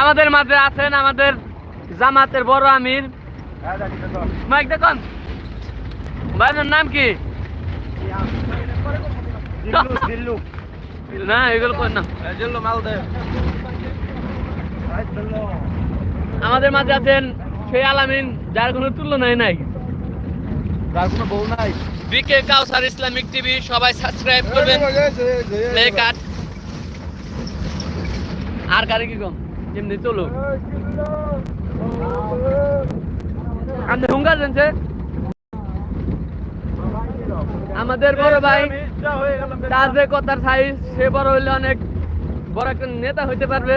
আমাদের মাঝে আছেন আমাদের জামাতের বড় আমির। মাইক দেখুন। ভাইয়ের নাম কি? না এগুলো কর না। আমাদের মাঝে আছেন সেই আলামিন যার কোনো তুলনাই নাই। যার কোনো বউ নাই। বিকে কাউসার ইসলামিক টিভি সবাই সাবস্ক্রাইব করবেন। প্লে কাট আর কারে কি কম? এমনি জানছে আমাদের বড় ভাই তার যে কথার সাইজ, সে বড় হইলে অনেক বড় একটা নেতা হইতে পারবে।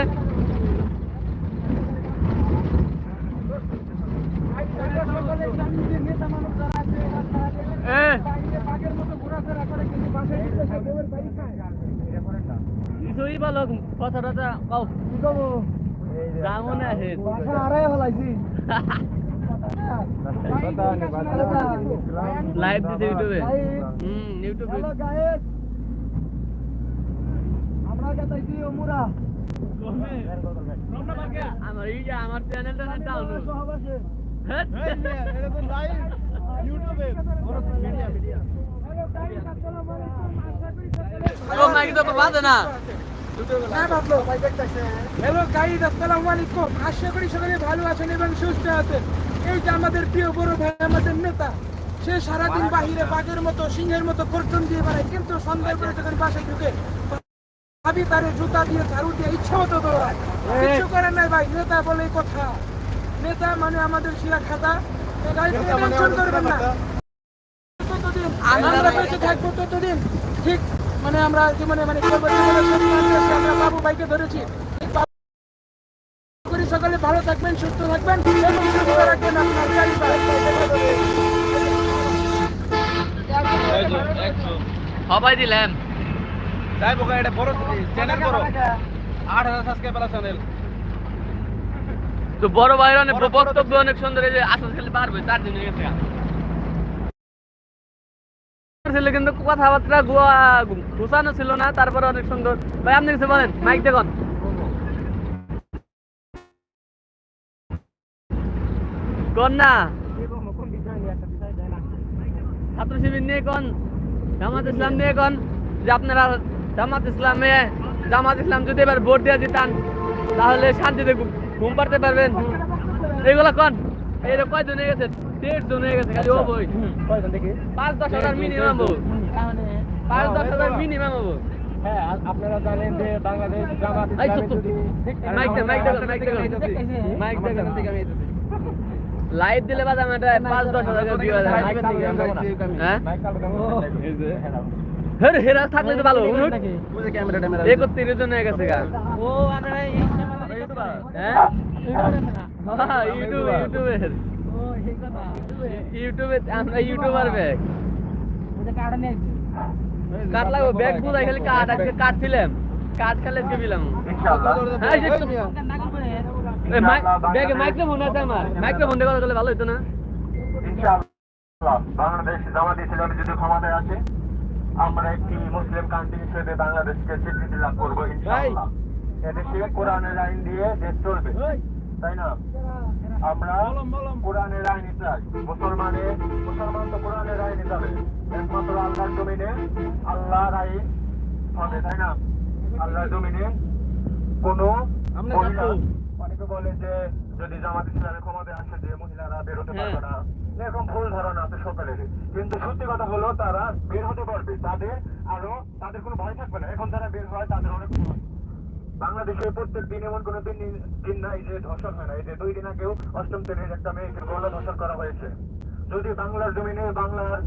কথা টথা যা আছে লাইভ দিছে ইউটিউবে হুম ইউটিউবে আমার এই যে আমার চ্যানেলটা না ডাউন ও মাইক তো বাজে না। হ্যালো গাইড আসসালামু আলাইকুম। আশা করি সকলে ভালো আছেন এবং সুস্থ আছেন। এই যে আমাদের প্রিয় বড় ভাই আমাদের নেতা সে সারাদিন বাহিরে বাঘের মতো সিংহের মতো গর্জন দিয়ে বেড়ায় কিন্তু সন্ধ্যার পরে যখন বাসায় ঢুকে ভাবি তারে জুতা দিয়ে ঝাড়ু দিয়ে ইচ্ছা মতো দৌড়ায়। কিছু করে নাই ভাই নেতা বলে কথা। নেতা মানে আমাদের শিরা খাতা করবেন না। ততদিন আমরা বেঁচে থাকব ততদিন। ঠিক মানে আমরা জীবনে মানে বাবু ভাইকে ধরেছি। করি সকালে ভালো থাকবেন সুস্থ থাকবেন। এবং সুস্থ রাখবেন আপনার সবাই দিলাম যাই বোকা এটা বড় চ্যানেল বড় আট হাজার সাবস্ক্রাইবার চ্যানেল। তো বড় ভাইয়ের অনেক বক্তব্য অনেক সুন্দর এই যে আসল খেলে পারবে চার দিন হয়ে গেছে। ছিল কিন্তু কথাবার্তা ঘুষানো ছিল না, তারপরে অনেক সুন্দর। ভাই, আপনি কিছু বলেন? মাইক দেখুন কোন। না। ছাত্র শিবির নিয়ে কোন, জামাত ইসলাম নিয়ে কোন, যে আপনারা জামাত ইসলামে, জামাত ইসলাম যদি এবার ভোট দিয়ে দিতাম তাহলে শান্তিতে ঘুম পাড়তে পারবেন। এগুলো কোন। এই যে কয়জন হয়ে গেছে? দেড় জন হয়ে গেছে খালি ও বই পাঁচ দশ হাজার মিনিমাম পাঁচ দশ হাজার মিনিমাম হব। হ্যাঁ আপনারা জানেন যে বাংলাদেশ জামাত এই চুপ চুপ। Mic mic mic mic live দিলে বাদ আমার পাঁচ দশ হাজার করে ভিউ আছে হ্যাঁ? হের হেরা থাকলে তো ভালো। উনুট ক্যামেরা ট্যামেরা জন হয়ে গেছে গা। হ্যাঁ? হ্যাঁ, ইউটিউব ইউটিউবের। ইউটিউবে? আমরা ইউটিউবার ব্যাগ। কাট লাগবে ব্যাগ বুঝাই খালি কাট আজকে কাট ছিলাম। কাট খালি আজকে দিলাম হ্যাঁ ব্যাগে মাইক্রোফোন আছে আমার। মাইক্রোফোন দিয়ে কথা বললে ভালো হতো না। ইনশাআল্লাহ বাংলাদেশ জামাত ইসলামী যদি ক্ষমতায় আসে আমরা একটি মুসলিম কান্ট্রি হিসেবে বাংলাদেশকে স্বীকৃতি লাভ করব ইনশাআল্লাহ। এদেশে কোরআনের আইন দিয়ে দেশ চলবে। তাই না? আমরা কোরআনের আইনই চাই। মুসলমানের মুসলমান তো কোরআনের আইনই যাবে একমাত্র আল্লাহর জমিনে আল্লাহর আইন হবে তাই না? আল্লাহর জমিনে কোনো অনেকে বলে যে যদি জামাত ইসলামের ক্ষমতায় আসে যে মহিলারা বেরোতে পারবে না। এরকম ভুল ধারণা আছে সকলের কিন্তু সত্যি কথা হলো তারা বের হতে পারবে। তাদের আরও তাদের কোনো ভয় থাকবে না। এখন যারা বের হয় তাদের অনেক ভয়। বাংলাদেশে প্রত্যেক দিন এমন কোনো দিন দিন নাই যে ধর্ষণ হয় না। এই যে দুই দিন আগেও অষ্টম শ্রেণির একটা মেয়েকে গলা ধর্ষণ করা হয়েছে। যদি বাংলার জমিনে বাংলার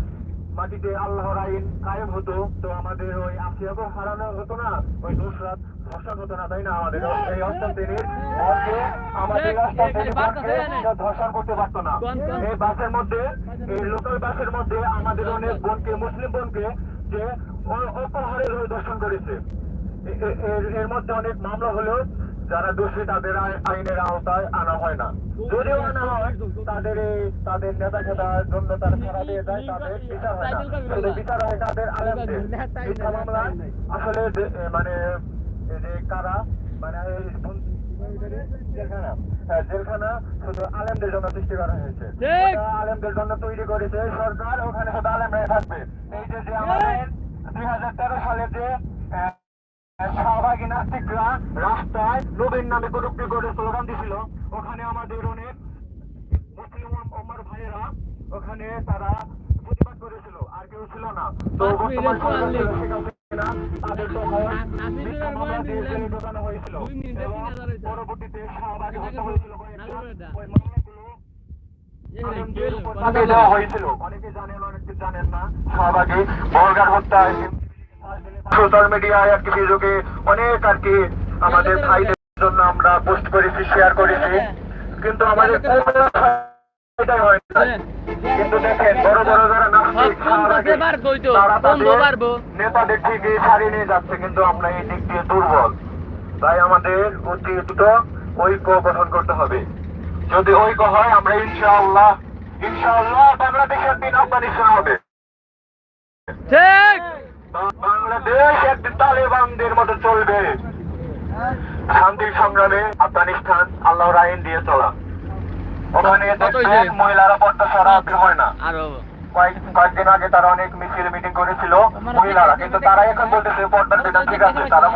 মাটিতে আল্লাহর আইন কায়েম হতো তো আমাদের ওই আসিয়াকে হারানো হতো না ওই নুসরাত ধর্ষণ হতো না তাই না? আমাদের এই অষ্টম শ্রেণির আমাদের অষ্টম শ্রেণির ধর্ষণ করতে পারতো না। এই বাসের মধ্যে এই লোকাল বাসের মধ্যে আমাদের অনেক বোনকে মুসলিম বোনকে যে অ- অপহারে দর্শন করেছে। এর- এর মধ্যে অনেক মামলা হলেও যারা দোষী তাদের আইনের আওতায় আনা হয় না। যদিও আনা হয় তাদের তাদের নেতা খেতার জন্য তারা ছাড়া দিয়ে যায় তাদের বিচার হয় না। শুধু বিচার হয় তাদের আলেমদের মিথ্যা মামলায় আসলে মানে যে কারা মানে জেলখানা। হ্যাঁ, জেলখানা শুধু আলেমদের জন্য সৃষ্টি করা হয়েছে। আলেমদের জন্য তৈরি করেছে সরকার ওখানে শুধু আলেমরাই থাকবে। এই যে যে আমাদের দুই হাজার তেরো সালে যে শাহবাগী নাস্তিকরা রাস্তায় নবীন নামে কটুক্তি করে স্লোগান দিছিল। ওখানে আমাদের অনেক মুসলিম ওমর ভাইয়েরা ওখানে তারা প্রতিবাদ করেছিল আর কেউ ছিল না। তো বর্তমান সরকার তাদের তখন হয়েছিল। এবং। পরবর্তীতে হত্যা হয়েছিল ওই মামলাগুলো। দেওয়া হয়েছিল। অনেকে জানেন অনেকে জানেন না। শাহবাগী বলগার হত্যা সোশ্যাল মিডিয়ায় আর কি ফেসবুকে অনেক আর কি আমাদের ভাইদের জন্য আমরা পোস্ট করেছি শেয়ার করেছি। কিন্তু আমাদের হয়। কিন্তু দেখেন বড় বড় যারা? নেতাদের ছাড়িয়ে নিয়ে যাচ্ছে আমরা এই দিক দিয়ে দুর্বল। তাই আমাদের অতি দ্রুত ঐক্য গঠন করতে হবে। যদি ঐক্য হয় আমরা ইনশাআল্লাহ ইনশাআল্লাহ বাংলাদেশের দিন আফগানিস্তান হবে। ঠিক। বাংলাদেশ একদিন তালেবানদের মতো চলবে। শান্তির সংগ্রামে আফগানিস্তান আল্লাহর আইন দিয়ে চলা। ওখানে মহিলারা পর্দা ছাড়া বের হয় না। কয়েকদিন আগে তারা অনেক মিছিল মিটিং করেছিল মহিলারা। কিন্তু তারা এখন বলতেছে পর্দার বিধান ঠিক আছে। তারা।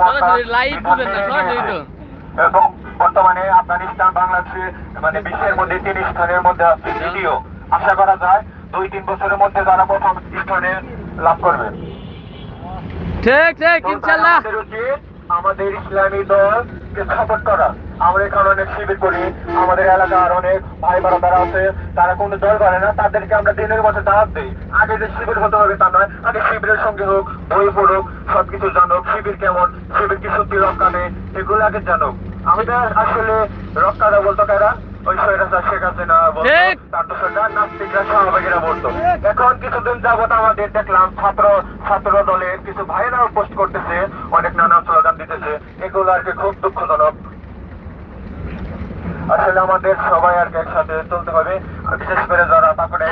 এবং বর্তমানে আফগানিস্তান বাংলাদেশে মানে বিশ্বের মধ্যে তিন স্থানের মধ্যে আছে। দ্বিতীয় আশা করা যায় দুই তিন বছরের মধ্যে তারা প্রথম স্থানে লাভ করবে। ঠিক ঠিক ইনশাল্লাহ। আমাদের ইসলামী দলকে সাপোর্ট করা। আমরা এখানে অনেক শিবির করি আমাদের এলাকার অনেক ভাই বারাদারা আছে তারা কোনো দল করে না তাদেরকে আমরা দিনের মধ্যে দাওয়াত দিই। আগে যে শিবির হতে হবে তা নয় আগে শিবিরের সঙ্গে হোক বই পড়ুক সবকিছু জানুক শিবির কেমন শিবির কি সত্যি রক্ষা নেই এগুলো আগে জানুক। আমাদের আসলে রক্ষাটা বলতো কারা? আসলে আমাদের সবাই আর একসাথে চলতে হবে বিশেষ করে যারা তারপরে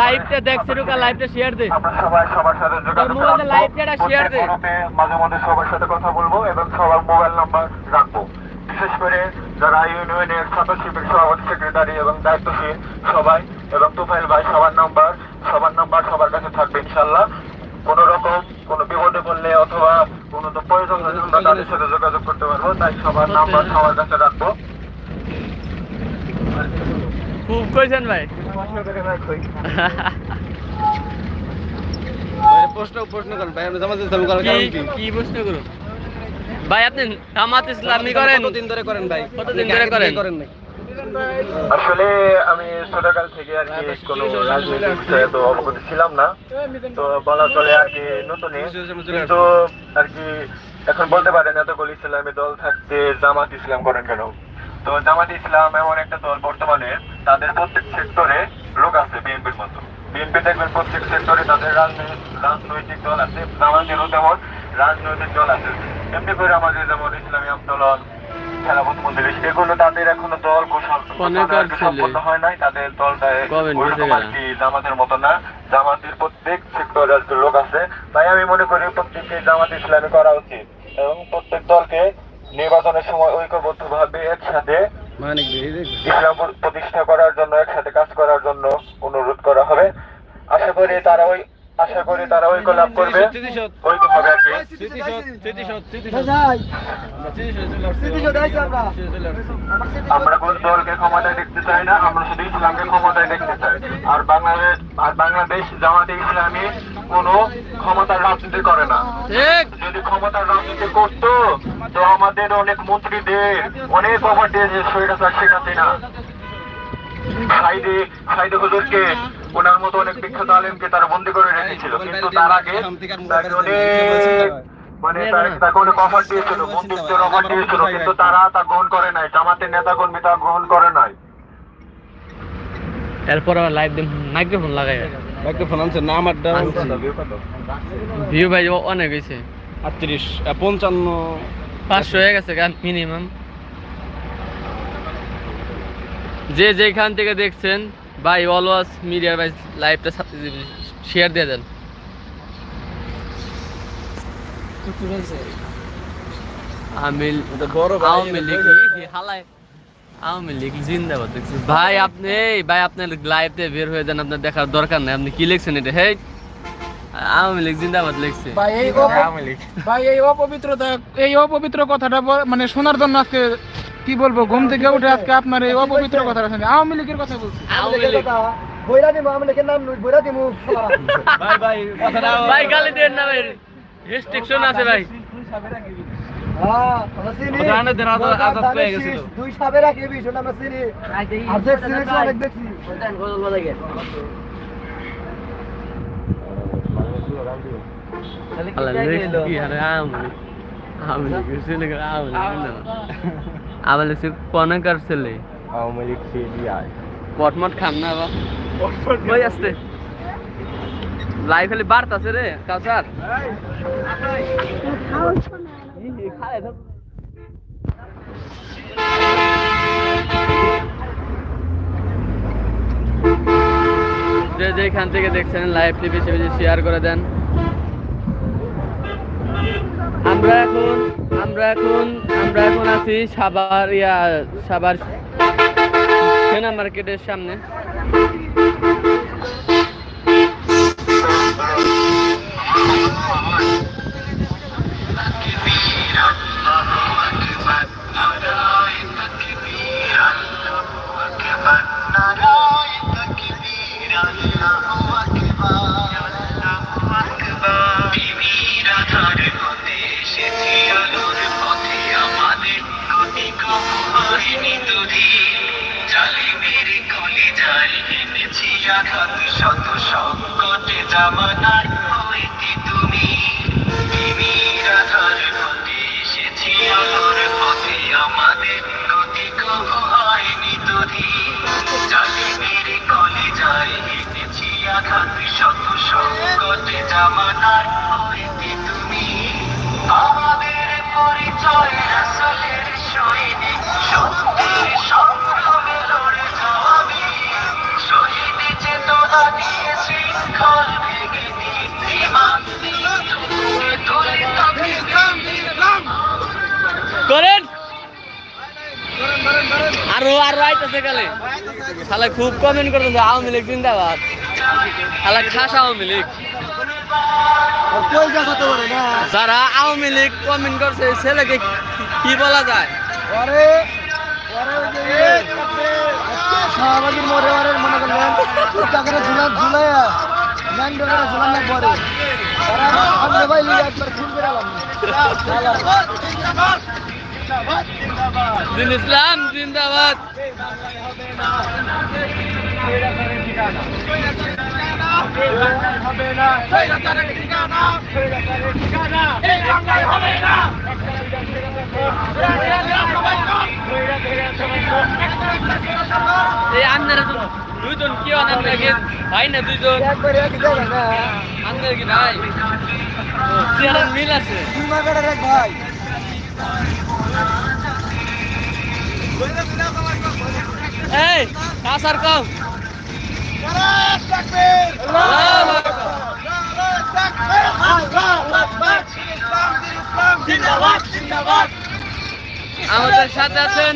লাইভটা দেখছে রুকা লাইভটা শেয়ার দে আমরা সবাই সবার সাথে live দে। মাঝে মধ্যে সবার সাথে কথা বলব এবং সবার মোবাইল নাম্বার রাখব বিশেষ করে যারা ইউনিয়নের ছাত্র শিবির সভাপতি সেক্রেটারি এবং দায়িত্বশীল সবাই এবং তুফাইল ভাই সবার নাম্বার সবার নাম্বার সবার কাছে থাকবে ইনশাল্লাহ কোন রকম কোনো বিপদে পড়লে অথবা কোনো তো প্রয়োজন হলে আমরা তাদের সাথে যোগাযোগ করতে পারব তাই সবার নাম্বার সবার কাছে রাখব। খুব কইছেন ভাই? প্রশ্ন প্রশ্ন করেন ভাই জামাত কি কারণ কি কি প্রশ্ন করুন? ভাই আপনি জামাত ইসলামী করেন? কতদিন ধরে করেন ভাই? কতদিন ধরে করেন? করেন নাই? আসলে আমি ছোটকাল থেকে আর কি কোনো রাজনৈতিক বিষয়ে তো অবগত ছিলাম না। তো বলা চলে আর কি নতুনই। কিন্তু আর কি এখন বলতে পারেন এতগুলি ইসলামী দল থাকতে জামাত ইসলাম করেন কেন? তো জামাত ইসলাম এমন একটা দল বর্তমানে তাদের প্রত্যেক সেক্টরে লোক আছে বিএনপির মতো। বিএনপি দেখবেন প্রত্যেক সেক্টরে তাদের রাজনৈতিক রাজনৈতিক দল আছে। জামাতেরও তেমন রাজনৈতিক দল আছে। এমনি করে আমাদের যেমন ইসলামী আন্দোলন খেলাফত মজলিস এগুলো তাদের এখনও দল। সম্পন্ন হয় নাই। তাদের দলটা ওইরকম আর কি জামাতের মতো না। জামাতের প্রত্যেক সেক্টরে লোক আছে তাই আমি মনে করি প্রত্যেককে জামাত ইসলামী করা উচিত। এবং প্রত্যেক দলকে নির্বাচনের সময় ঐক্যবদ্ধ ভাবে একসাথে মানে ইসলাম প্রতিষ্ঠা করার জন্য একসাথে কাজ করার জন্য অনুরোধ করা হবে। আশা করি তারা ওই আশা করি তারা ঐক্য লাভ করবে। ঐক্য হবে আর আমরা। কোন দলকে ক্ষমতায় দেখতে চাই না আমরা শুধু ইসলামকে ক্ষমতায় দেখতে চাই। আর বাংলাদেশ আর বাংলাদেশ জামাতে ইসলামী কোনো ক্ষমতার রাজনীতি করে না। যদি ক্ষমতার রাজনীতি করতো তো আমাদের অনেক মন্ত্রী মন্ত্রীদের অনেক প্রপার্টি সৈরাচার শেখাতে না। সাইদে সাইদে হুজুরকে ওনার মতো অনেক বিখ্যাত আলেমকে তারা বন্দি করে রেখেছিল কিন্তু তার আগে তাকে অনেক মানে তার- তাকে অনেক অফার দিয়েছিল বন্ধুত্বের অফার দিয়েছিল কিন্তু তারা তা গ্রহণ করে নাই জামাতের নেতা কর্মী তা গ্রহণ করে নাই এরপর আবার লাইভ দিন মাইক্রোফোন লাগাই মাইক্রোফোন আনছে না আমার ভিউ ভাই অনেক হয়েছে আটত্রিশ পঞ্চান্ন পাঁচশো হয়ে গেছে গান মিনিমাম যে যেখান থেকে দেখছেন ভাই অলওয়াজ মিডিয়ার ভাই লাইভটা শেয়ার দিয়ে দেন। ভাই আপনি এই ভাই আপনার লাইভে বের হয়ে যান আপনার দেখার দরকার নাই। আপনি কি লিখছেন এটা? হেই আওয়ামী লীগ জিন্দাবাদ লিখছে। ভাই এই অপ- ভাই এই অপবিত্রতা এই অপবিত্র কথাটা মানে শোনার জন্য আজকে কি বলব ঘুম থেকে উঠে আজকে আপনার এই অপবিত্র কথাটা শুনে আওয়ামী লীগের কথা বলছি। আওয়ামী লীগ। ভাই ভাই কথাটা ভাই গালি দেন না ভাই রেস্ট্রিকশন আছে ভাই দুই আমরা চিনি। অনেক দেখছি। আল্লাহ কি লীগ লীগ না আওয়ামী লীগ সে কোন কার ছেলে। আওয়ামী লীগ সিবিআই। পটমট খাম না বা ওই আসতে লাইভ খালি বার্তা আছে রে কাউসার। খায় তো। যে যেখান থেকে দেখছেন লাইভটি বেশি বেশি শেয়ার করে দেন। আমরা এখন আমরা এখন আমরা এখন আছি সাবার ইয়া সাবার সেনা মার্কেটের সামনে। জামানার হইতে তুমি তিমির আধার পথে আমাদের গতি কবু হয়নি জালে কলে যায় হেঁটেছি আঘাত জামানার হইতে তুমি আমাদের পরিচয় আসলের সৈনিক সত্যের সংগ্রামে লড়ে যাবি শহীদ চেতনা আরও আরও আইতেছে কালে শালা খুব কমেন্ট করতেছে আওয়ামী লীগ জিন্দাবাদ শালা খাস আওয়ামী লীগ যারা আওয়ামী লীগ কমেন্ট করছে ছেলেকে কি বলা যায় শাহবাগের মোড়ে ওরে মনে করলেন টাকাটা ঝুলা ঝুলাইয়া ম্যান টাকাটা ঝুলানোর পরে খুন করে দিন ইসলাম, জিন্দাবাদ। আপনারা তো দুইজন কি হন আপনাকে ভাই না দুইজন? আপনার কি ভাই। মিল আছে। ভাই এই, কাসার কম। আমাদের সাথে আছেন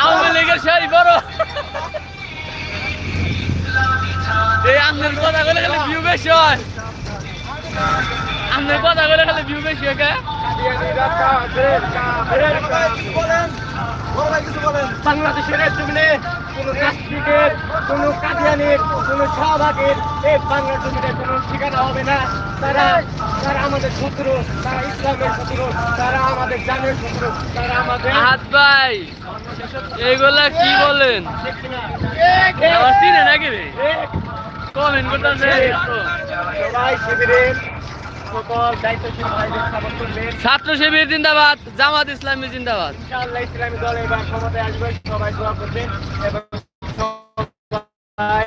আওয়ামী লীগের সেই বড়। এই আমনের কথা বলে গেলে ভিউ বেশি হয়। আমনের কথা বলে গেলে ভিউ বেশি হয়? বাংলাদেশের জমিনে কোনো নাস্তিকের কোনো কাদিয়ানির কোনো শাহবাগের এই বাংলা জমিনে কোনো ঠিকানা হবে না। তারা তারা আমাদের শত্রু তারা ইসলামের শত্রু তারা আমাদের জানের শত্রু তারা আমাদের হাত ভাই এগুলা কি বলেন? আমার চিনে নাকি রে? কমেন্ট করতেছে সবাই শিবিরের ছাত্র শিবির জিন্দাবাদ জামাত ইসলামী জিন্দাবাদ। ইসলামী দল এবার ক্ষমতায় আসবে সবাই দোয়া করবেন এবং সবাই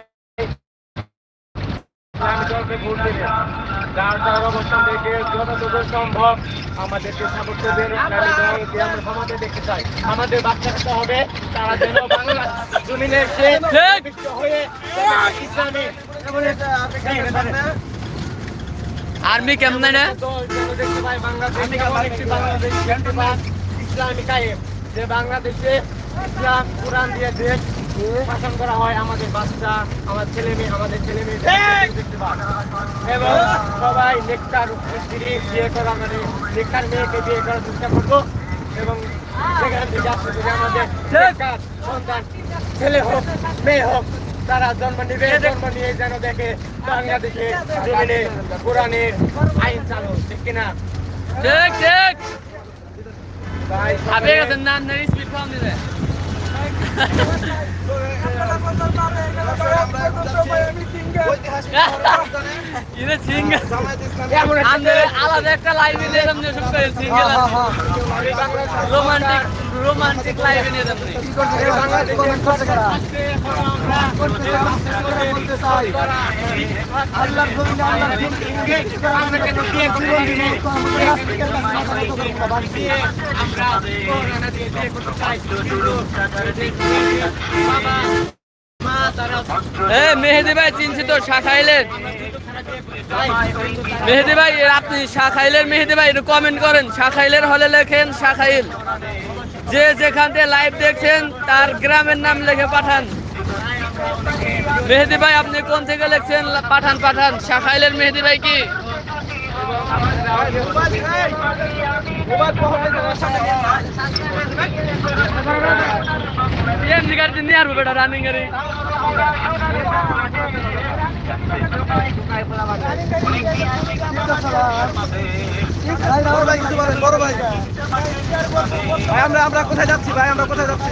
ইসলামী দলকে ভোট দেবেন। যার যার অবস্থান থেকে যতটুকু সম্ভব আমাদেরকে সাপোর্ট করবেন। ইসলামী দলকে আমরা ক্ষমতায় দেখতে চাই। আমাদের বাচ্চাটা হবে তারা যেন বাংলা জমিনে এসে হয়ে ইসলামী। আর্মি কেমন না যে বাংলাদেশে ইসলাম কোরআন দিয়ে দেশ শাসন করা হয় আমাদের বাচ্চা আমার ছেলে মেয়ে আমাদের ছেলে মেয়ে দেখতে পান এবং সবাই নেকটার স্ত্রী বিয়ে করা মানে নেকটার মেয়েকে বিয়ে করার চেষ্টা করব। এবং সেখান থেকে আস্তে আমাদের সন্তান ছেলে হোক মেয়ে হোক তারা জন্ম নেবে জন্ম নিয়ে যেন দেখে বাংলাদেশে জমিনে কোরআনের আইন চালু ঠিক কিনা? ঠিক ঠিক আপনি গেছেন স্পিড কম দিলে। আমাদের আলাদা একটা লাইভে নিয়ে যাবেন শুরু সিঙ্গেল রোমান্টিক রোমান্টিক লাইভে নিয়ে যাবেন মেহেদি ভাই, চিনছি তো শাখাইলের মেহেদি ভাই আপনি আপনি শাখাইলের মেহেদি ভাই, একটু কমেন্ট করেন। শাখাইলের হলে লেখেন শাখাইল যে যেখান থেকে লাইভ দেখছেন, তার গ্রামের নাম লেখে পাঠান। মেহেদি ভাই, আপনি কোন থেকে লেখছেন? পাঠান পাঠান। শাখাইলের মেহেদি ভাই কি? এমনি গাড়ি নিয়ে আসব বেটা আমরা আমরা কোথায় যাচ্ছি? ভাই আমরা কোথায় যাচ্ছি?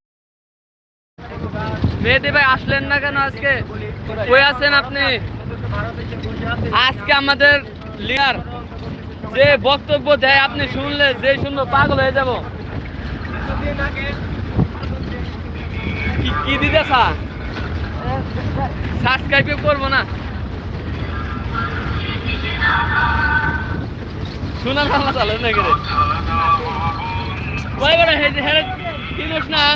মেহেদি ভাই আসলেন না কেন আজকে? কই আছেন আপনি? আজকে আমাদের লিডার যে বক্তব্য দেয়, আপনি শুনলে যে শুনব পাগল হয়ে যাব। কি- দিতে সাবস্ক্রাইব করব না। শোনা না করে কয় বড় হে হে কিনোস না?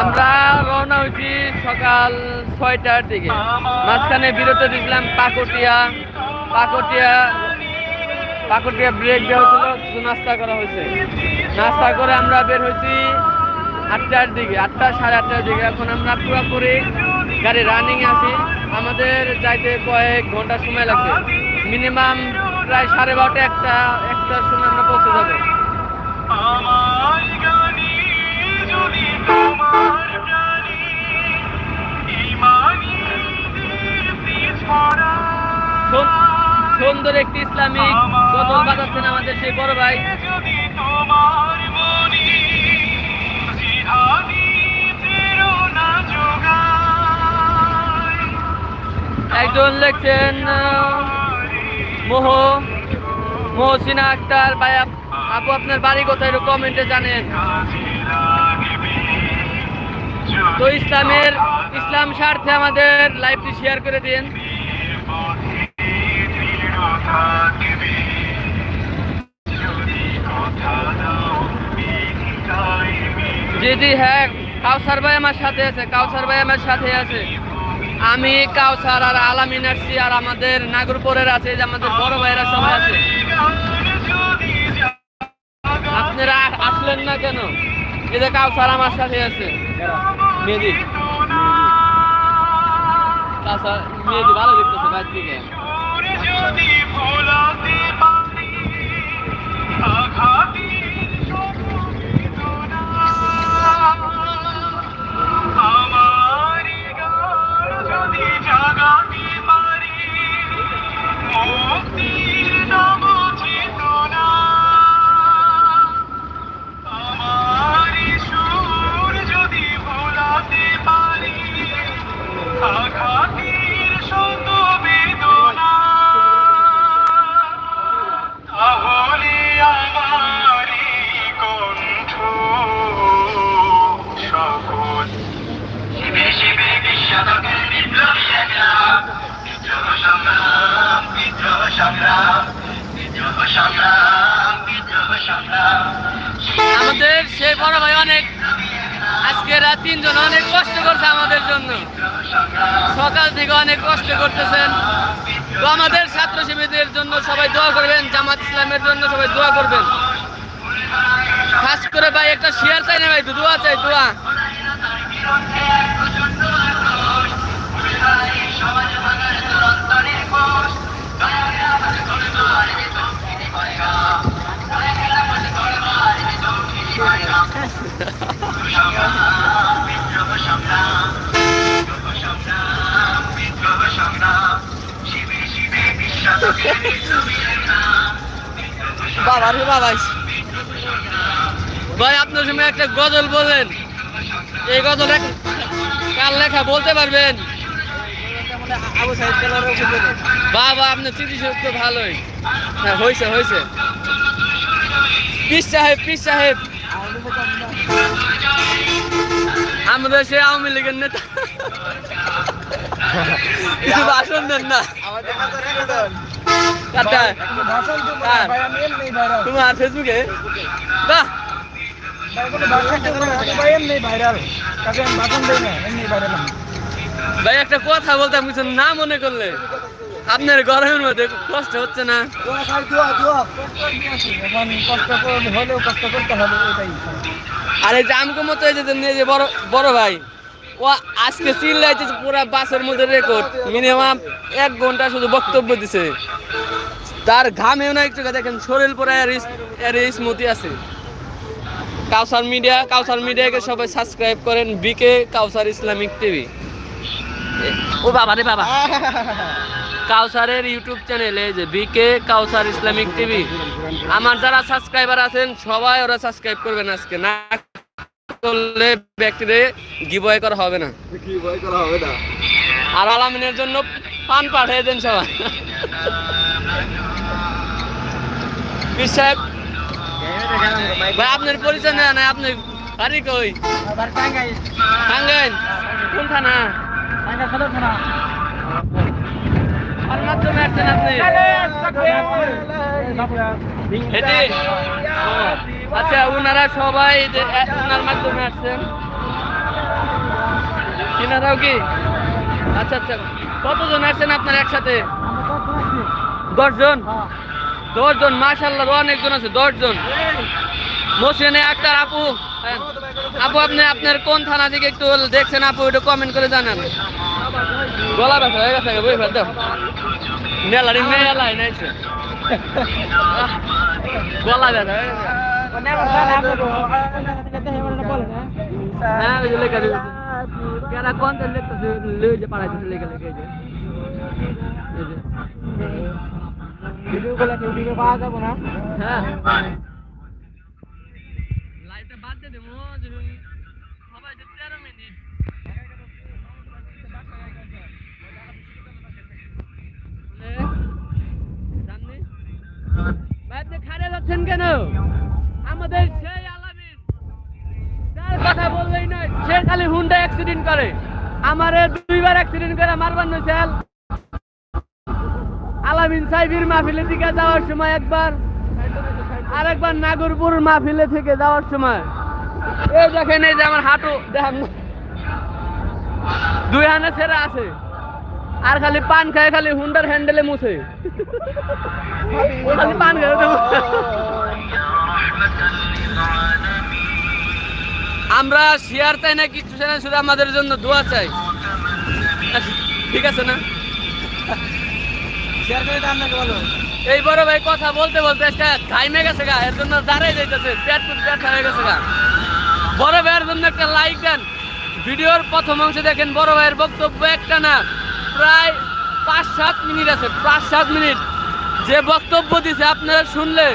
আমরা রওনা হয়েছি সকাল ছয়টার দিকে। মাঝখানে বিরতি দিয়েছিলাম পাকটিয়া। পাকটিয়া পাকটিয়া ব্রেক দেওয়া হয়েছিল কিছু নাস্তা করা হয়েছে। নাস্তা করে আমরা বের হয়েছি আটটার দিকে, আটটা, সাড়ে আটটার দিকে। এখন আমরা পুরোপুরি গাড়ি রানিং আছি। আমাদের যাইতে কয়েক ঘণ্টা সময় লাগবে। মিনিমাম প্রায় সাড়ে বারোটা, একটা, একটার সময় আমরা পৌঁছে যাব। সুন্দর একটি ইসলামিক গজল বাজাচ্ছেন আমাদের সেই বড় ভাই। একজন লিখছেন মোহ মহসিনা আক্তার। ভাই আপ- আপু আপনার বাড়ি কোথায় কমেন্টে জানেন। তো ইসলামের ইসলাম স্বার্থে আমাদের লাইভটি শেয়ার করে দিন। জি জি হ্যাঁ কাউসার ভাই আমার সাথে আছে, কাউসার ভাই আমার সাথে আছে। আমি কাউসার আর আলামিন আসছি আর আমাদের নাগরপুরের আছে, যে আমাদের বড় ভাইরা সবাই আছে। আপনারা আসলেন না কেন? যে কাউসার আমার সাথে আছে। মেহেদি। কাউসার মেহেদি ভালো দেখতেছে বাইর থেকে যদি ভোলাতে পারি বাবা রে বাবা। ভাই, আপনার সময় একটা গজল বলেন এই গজল কার লেখা বলতে পারবেন? বাবা, আপনার স্মৃতি শক্তি ভালোই। হ্যাঁ হয়েছে হয়েছে পিস সাহেব পিস সাহেব। আমাদের সে আওয়ামী লীগের নেতা। কিছু ভাষণ দেন না। তোমার ফেসবুকে? বাহ। ভাই একটা কথা বলতাম কিছু না মনে করলে আপনার গরমের মধ্যে কষ্ট হচ্ছে না? আর এই যে আমকে মতো এই যে বড় বড় ভাই ও আজকে চিল্লাইতে পুরো বাসের মধ্যে রেকর্ড মিনিমাম এক ঘণ্টা শুধু বক্তব্য দিছে। তার ঘামেও না একটু দেখেন শরীর পরে এর স্মৃতি আছে। কাউসার মিডিয়া কাউসার মিডিয়াকে সবাই সাবস্ক্রাইব করেন বিকে কাউসার ইসলামিক টিভি। ও বাবা রে বাবা। কাউসারের ইউটিউব চ্যানেলে যে বিকে কাউসার ইসলামিক টিভি। আমার যারা সাবস্ক্রাইবার আছেন সবাই ওরা সাবস্ক্রাইব করবেন আজকে। না করলে ব্যক্তিরে গিবয় করা হবে না। ভয় করা হবে না। আর আলামিনের জন্য পান পাঠিয়ে দেন সবাই। পীর সাহেব। ভাই, আপনার পরিচয় নাই আপনি বাড়ি কই? টাঙ্গাইল। কোন থানা? আর মাধ্যমে আসছেন আপনি? আচ্ছা ওনারা সবাই ওনার মাধ্যমে আসছেন। কিনারাও কি? আচ্ছা আচ্ছা। কতজন আসছেন আপনার একসাথে? দশজন? দশজন মাশাল্লাহ অনেকজন আছে, দশজন। মোসেনে আক্তার, আপু হ্যাঁ। আপু, আপনি আপনার কোন থানা থেকে একটু দেখছেন? আপু, একটু কমেন্ট করে জানান। গলা ব্যথা হয়ে গেছে বই ফেল দাও। মেলারি মেলাই নাইছে। গলা ব্যথা হয়ে লেখা কোন দিন লিখতেছে পাড়াইতেছে এই যে হ্যাঁ। বাদ দে দেবো সবাই যে তেরো মিনিট। আপনি খাড়ে যাচ্ছেন কেন? আমাদের সেই আলামিন। যার কথা বললেই নয় সে খালি হুন্ডা অ্যাক্সিডেন্ট করে। আমারে দুইবার অ্যাক্সিডেন্ট করে মারবার নইছেল আলামিন সাহেবের মাহফিলে থেকে যাওয়ার সময় একবার, আরেকবার নাগরপুর মাহফিলে থেকে যাওয়ার সময়। এই দেখেন, এই যে আমার হাঁটু, দেখেন। দুই হানে ছেড়ে আছে, আর খালি পান খায় খালি হুন্ডার হ্যান্ডেলে মুছে। খালি পান খায় আমরা শেয়ার চাই না কিছু চাই না, শুধু আমাদের জন্য দোয়া চাই। ঠিক আছে না শেয়ার করে দাম নাকি বলো এই বড় ভাই কথা বলতে বলতে একটা ঘাইমে গেছে গা এর জন্য দাঁড়াই যাইতেছে পেট পুট পেট হয়ে গেছে গা। বড় ভাইয়ের জন্য একটা লাইক দেন। ভিডিওর প্রথম অংশে দেখেন বড় ভাইয়ের বক্তব্য একটা না প্রায় পাঁচ সাত মিনিট আছে পাঁচ সাত মিনিট। যে বক্তব্য দিছে আপনারা শুনলে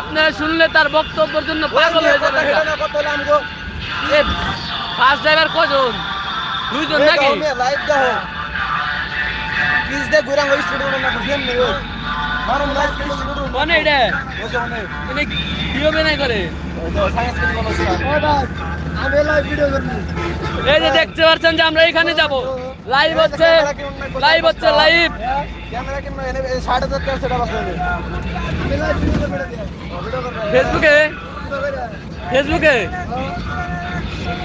আপনারা শুনলে তার বক্তব্যের জন্য পাগল হয়ে আমগো ফার্স্ট ড্রাইভার কজন? দুইজন নাকি? লাইভ প্লিজ দে গুরাং ওই স্টুডিও না বুঝেন নি ও মারুম লাইভ স্টুডিও কোনে এটা ওজো নে এনে কি হবে না করে কে আমি লাইভ ভিডিও করব এই যে দেখতে পাচ্ছেন যে আমরা এখানে যাব। লাইভ হচ্ছে লাইভ হচ্ছে লাইভ ক্যামেরা কেন এনে 6000 টাকা সেটা বাসে আমি লাইভ ভিডিও ভিডিও করব। ফেসবুকে ফেসবুকে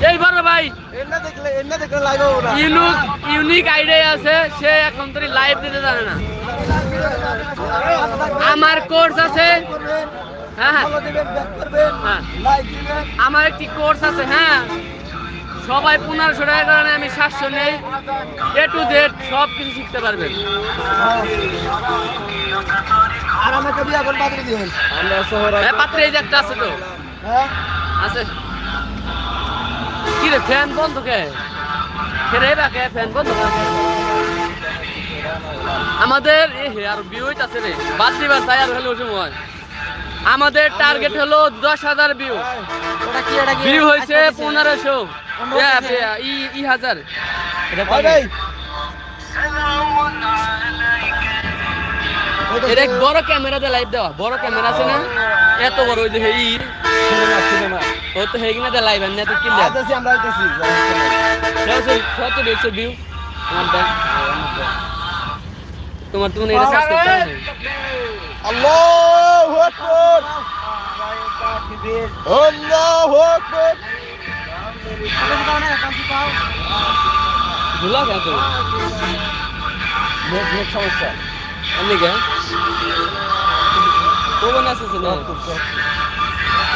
এই বড় ভাই। ইউনিক ইউনিক আইডিয়া আছে সে এখন তো লাইভ দিতে জানে না। আমার কোর্স আছে। হ্যাঁ হ্যাঁ। হ্যাঁ। আমার একটি কোর্স আছে হ্যাঁ। সবাই পনেরোশো টাকার কারণে আমি সাতশো নেই। এ টু জেড সব কিছু শিখতে পারবেন আর আমাকে দিবেন। পাত্রে এই যে একটা আছে তো। হ্যাঁ। আছে। কি রে ফ্যান বন্ধ কে? রে বাকে ফ্যান বন্ধ? আমাদের এ আর ভিউ আছে রে। বাদ দিবার তাই আর হলো সময়। আমাদের টার্গেট হলো দশ হাজার ভিউ ওটা কি এটা কি? ভিউ হয়েছে পনেরোশো। ই ই হাজার। এটা বড় ক্যামেরা দিয়ে লাইভ দেওয়া। বড় ক্যামেরা আছে না? এত বড় ওই যে ই ও তো হেগিনা দিয়ে লাইভ না তো কিনলে আইতাছি আমরা আইতাছি। কত দেখছ ভিউ আমার দেখ। তোমার তুমি এটা সাবস্ক্রাইব করো আল্লাহু আকবার। আল্লাহু আকবার। ভুলা কেন তো নেট নেট সমস্যা।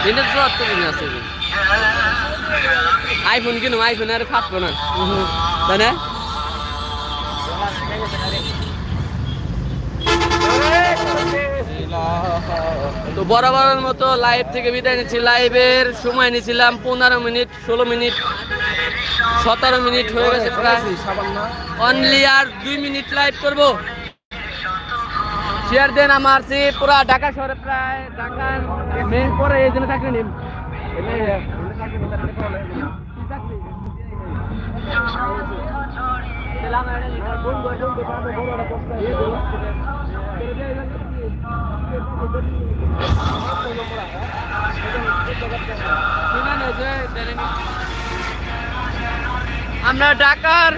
দিনে তো অত দিন আছে আইফোন কিনো আইফোন আর ফাটবো না তাই না তো বরাবরের মতো লাইভ থেকে বিদায় নিচ্ছি লাইভের সময় নিয়েছিলাম পনেরো মিনিট ষোলো মিনিট সতেরো মিনিট হয়ে গেছে প্রায় অনলি আর দুই মিনিট লাইভ করব শেয়ার দেন আমার সে পুরা ঢাকা শহরে প্রায় ঢাকার মেন পরে এই জন্য চাকরি নিন। আমরা ঢাকার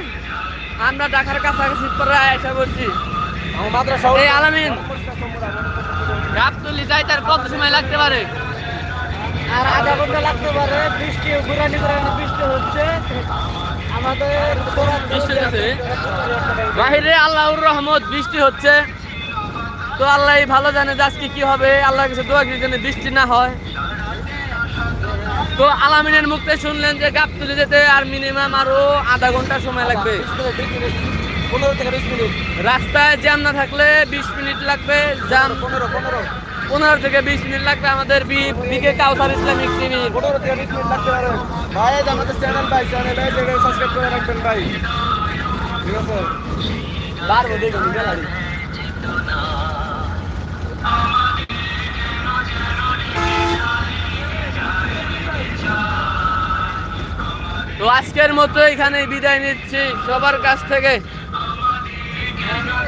আমরা ঢাকার কাছাকাছি প্রায় এসে মাদ্রাসা এই আলামিন গাবতলি যাই তার কত সময় লাগতে পারে? আর আধা ঘণ্টা লাগতে পারে। বৃষ্টি গুরানি গুরানি বৃষ্টি হচ্ছে। আমাদের বৃষ্টি হচ্ছে। বাহিরে আল্লাহর রহমত বৃষ্টি হচ্ছে। তো আল্লাহ ভালো জানে যে আজকে কি হবে। আল্লাহর কাছে দোয়া করি যেন বৃষ্টি না হয়। তো আলামিনের মুখতে শুনলেন যে গাবতলি যেতে আর মিনিমাম আরও আধা ঘণ্টা সময় লাগবে। পনেরো থেকে বিশ মিনিট। রাস্তায় জ্যাম না থাকলে বিশ মিনিট লাগবে জ্যাম পনেরো পনেরো পনেরো। থেকে বিশ মিনিট লাগবে আমাদের বিকে কাউসার ইসলামিক টিভি পনেরো থেকে বিশ মিনিট লাগতে পারে। ভাই আমাদের চ্যানেল ভাই চ্যানেল এই জায়গায় সাবস্ক্রাইব করে রাখবেন ভাই। ঠিক আছে? বারবো দেখুন তো আজকের মতো এখানে বিদায় নিচ্ছি। সবার কাছ থেকে